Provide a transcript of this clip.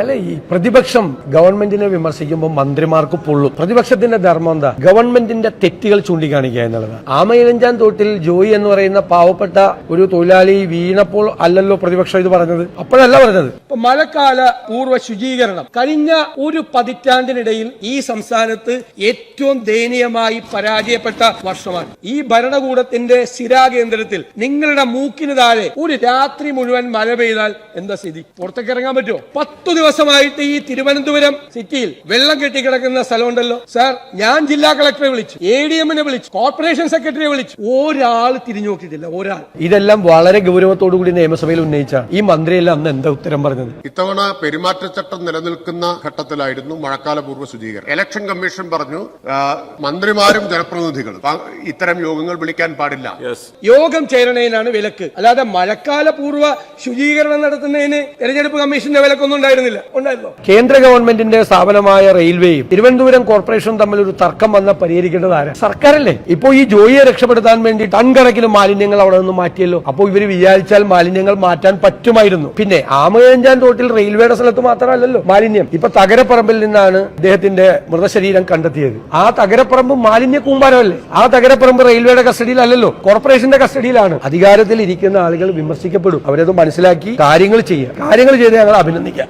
അല്ല ഈ പ്രതിപക്ഷം ഗവൺമെന്റിനെ വിമർശിക്കുമ്പോൾ മന്ത്രിമാർക്ക് പൊള്ളും. പ്രതിപക്ഷത്തിന്റെ ധർമ്മം എന്താ? ഗവൺമെന്റിന്റെ തെറ്റുകൾ ചൂണ്ടിക്കാണിക്കുക എന്നുള്ളത് ആമയിലഞ്ചാൻ തോട്ടിൽ ജോയി എന്ന് പറയുന്ന പാവപ്പെട്ട ഒരു തൊഴിലാളി വീണപ്പോൾ അല്ലല്ലോ പ്രതിപക്ഷം ഇത് പറഞ്ഞത്? അപ്പോഴല്ല പറഞ്ഞത്. മഴക്കാല പൂർവ ശുചീകരണം. കഴിഞ്ഞ ഒരു പതിറ്റാണ്ടിനിടയിൽ ഈ സംസ്ഥാനത്ത് ഏറ്റവും ദയനീയമായി പരാജയപ്പെട്ട വർഷമാണ്. ഈ ഭരണകൂടത്തിന്റെ സ്ഥിരാകേന്ദ്രത്തിൽ നിങ്ങളുടെ മൂക്കിന് താഴെ ഒരു രാത്രി മുഴുവൻ മഴ പെയ്താൽ എന്താ സ്ഥിതി? പുറത്തേക്ക് ഇറങ്ങാൻ പറ്റുമോ? പത്തു ദിവസമായിട്ട് ഈ തിരുവനന്തപുരം സിറ്റിയിൽ വെള്ളം കെട്ടിക്കിടക്കുന്ന സ്ഥലമുണ്ടല്ലോ. സാർ ഞാൻ ജില്ലാ കളക്ടറെ വിളിച്ചു എ ഡി എമ്മിനെ വിളിച്ചു കോർപ്പറേഷൻ സെക്രട്ടറിയെ വിളിച്ചു. ഒരാൾ തിരിഞ്ഞു നോക്കിയിട്ടില്ല ഒരാൾ. ഇതെല്ലാം വളരെ ഗൗരവത്തോടു കൂടി നിയമസഭയിൽ ഉന്നയിച്ച ഈ മന്ത്രിയെല്ലാം അന്ന് എന്താ ഉത്തരം പറഞ്ഞത്? ഇത്തവണ പെരുമാറ്റച്ചട്ടം നിലനിൽക്കുന്ന ഘട്ടത്തിലായിരുന്നു മഴക്കാലപൂർവ ശുചീകരണം. ഇലക്ഷൻ കമ്മീഷൻ പറഞ്ഞു മന്ത്രിമാരും ജനപ്രതിനിധികളും ഇത്തരം യോഗങ്ങൾ വിളിക്കാൻ പാടില്ല. യോഗം ചേരണേനാണ് വിലക്ക്. അല്ലാതെ മഴക്കാലപൂർവ ശുചീകരണം നടത്തുന്നതിന് തെരഞ്ഞെടുപ്പ് കമ്മീഷന്റെ വിലക്കൊന്നും ഉണ്ടായിരുന്നില്ല. ഉണ്ടായിരുന്നോ? കേന്ദ്ര ഗവൺമെന്റിന്റെ സ്ഥാപനമായ റെയിൽവേയും തിരുവനന്തപുരം കോർപ്പറേഷനും തമ്മിൽ ഒരു തർക്കം വന്ന പരിഹരിക്കേണ്ടത് ആരാ? സർക്കാരല്ലേ? ഇപ്പോ ഈ ജോലിയെ രക്ഷപ്പെടുത്താൻ വേണ്ടി ടൺ കണക്കിന് മാലിന്യങ്ങൾ അവിടെ നിന്ന് മാറ്റിയല്ലോ. അപ്പോൾ ഇവർ വിചാരിച്ചാൽ മാലിന്യങ്ങൾ മാറ്റാൻ പറ്റുമായിരുന്നു. പിന്നെ ആമയഞ്ചാൻ തോട്ടിൽ റെയിൽവേയുടെ സ്ഥലത്ത് മാത്രമല്ലല്ലോ മാലിന്യം. ഇപ്പൊ തകരപ്പറമ്പിൽ നിന്നാണ് ഇദ്ദേഹത്തിന്റെ മൃതശരീരം കണ്ടെത്തിയത്. ആ തകരപ്പറമ്പ് മാലിന്യ കൂമ്പാരമല്ലേ? ആ തകരപ്പറമ്പ് റെയിൽവേയുടെ കസ്റ്റഡിയിലല്ലല്ലോ. കോർപ്പറേഷന്റെ കസ്റ്റഡിയിലാണ്. അധികാരത്തിൽ ഇരിക്കുന്ന ആളുകൾ വിമർശിക്കപ്പെടും. അവരത് മനസ്സിലാക്കി കാര്യങ്ങൾ ചെയ്യുക കാര്യങ്ങൾ ചെയ്ത് ഞങ്ങൾ അഭിനന്ദിക്കാം.